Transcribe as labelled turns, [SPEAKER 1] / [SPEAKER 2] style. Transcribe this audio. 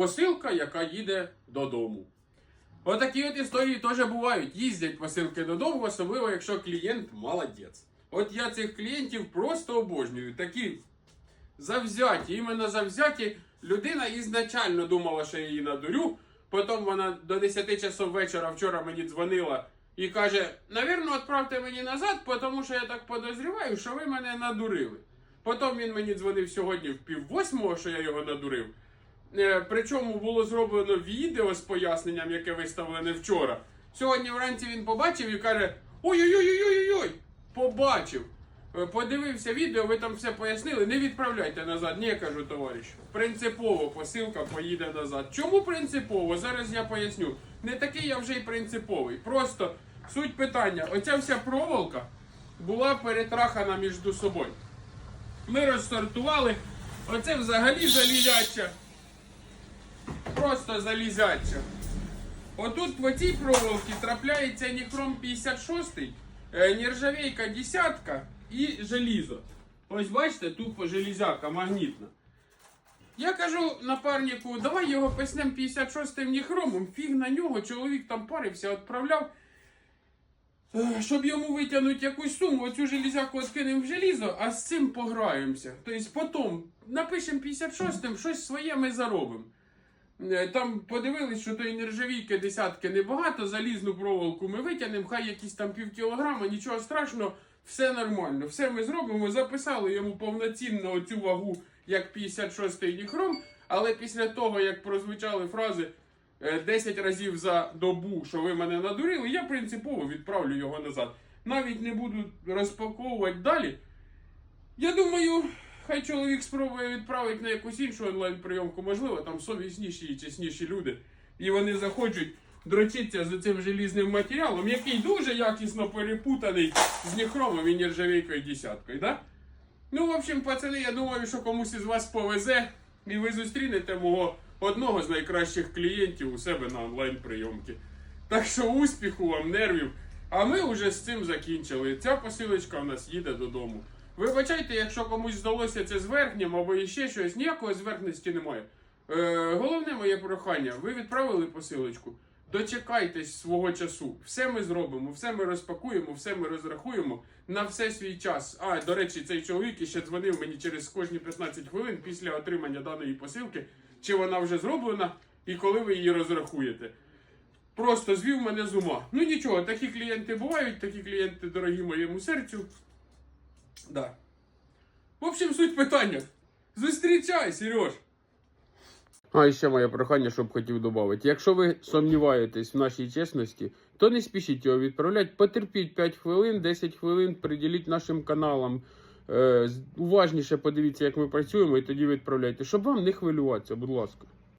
[SPEAKER 1] посилка, яка їде додому. Отакі от історії теж бувають. Їздять посилки додому, особливо якщо клієнт молодець. От я цих клієнтів просто обожнюю. Такі завзяті, іменно завзяті. Людина ізначально думала, що я її надурю. Потім вона до 10 часов вечора вчора мені дзвонила і каже: Навірно, відправте мені назад, тому що я так подозріваю, що ви мене надурили. Потім він мені дзвонив сьогодні в пів восьмого, що я його надурив. Е, Причому було зроблено відео з поясненням, яке виставлене вчора. Сьогодні вранці він побачив і каже: Ой-ой-ой-ой-ой-ой! Побачив. Е, Подивився відео, ви там все пояснили. Не відправляйте назад. Ні, кажу, товариш. Принципово посилка поїде назад. Чому принципово? Зараз я поясню. Не такий я вже й принциповий. Просто суть питання: оця вся проволока була перетрахана між собою. Ми розсортували. Оце взагалі залізяча. Просто залізяча. Отут в цій проволоці трапляється ніхром 56, е, нержавейка десятка і желізо. Ось бачите, тупо железяка магнітна. Я кажу напарнику, давай його писнем 56-м ніхромом, фіг на нього, чоловік там парився, відправляв. Е, Щоб йому витягнути якусь суму, оцю железяку відкинемо в желізо, а з цим пограємося. Тобто потім напишемо 56-м, щось своє ми заробимо. Е, Там подивились, що тої нержавійки десятки небагато, залізну проволоку ми витягнемо, хай якісь там пів кілограма, нічого страшного, все нормально. Все ми зробимо, записали йому повноцінно оцю вагу, як 56-й ніхром, але після того, як прозвучали фрази е, 10 разів за добу, що ви мене надурили, я принципово відправлю його назад. Навіть не буду розпаковувати далі. Я думаю, хай чоловік спробує відправити на якусь іншу онлайн-прийомку. Можливо, там совісніші і чесніші люди. І вони захочуть дрочитися за цим желізним матеріалом, який дуже якісно перепутаний з ніхромом і нержавійкою десяткою. Да? Ну, в общем, пацани, я думаю, що комусь із вас повезе, і ви зустрінете мого одного з найкращих клієнтів у себе на онлайн-прийомки. Так що успіху вам, нервів. А ми вже з цим закінчили. Ця посилочка в нас їде додому. Вибачайте, якщо комусь здалося це зверхнім або іще щось, ніякої зверхності немає. Е, головне моє прохання, ви відправили посилочку. Дочекайтесь свого часу. Все ми зробимо, все ми розпакуємо, все ми розрахуємо на все свій час. А, до речі, цей чоловік іще дзвонив мені через кожні 15 хвилин після отримання даної посилки, чи вона вже зроблена і коли ви її розрахуєте. Просто звів мене з ума. Ну нічого, такі клієнти бувають, такі клієнти дорогі моєму серцю. Да. В общем, суть питання. Зустрічай, Сереж! А ще моє прохання, щоб хотів додати. Якщо ви сумніваєтесь в нашій чесності, то не спішіть його відправляти. Потерпіть 5 хвилин, 10 хвилин, приділіть нашим каналам. Е, уважніше подивіться, як ми працюємо, і тоді відправляйте, щоб вам не хвилюватися, будь ласка.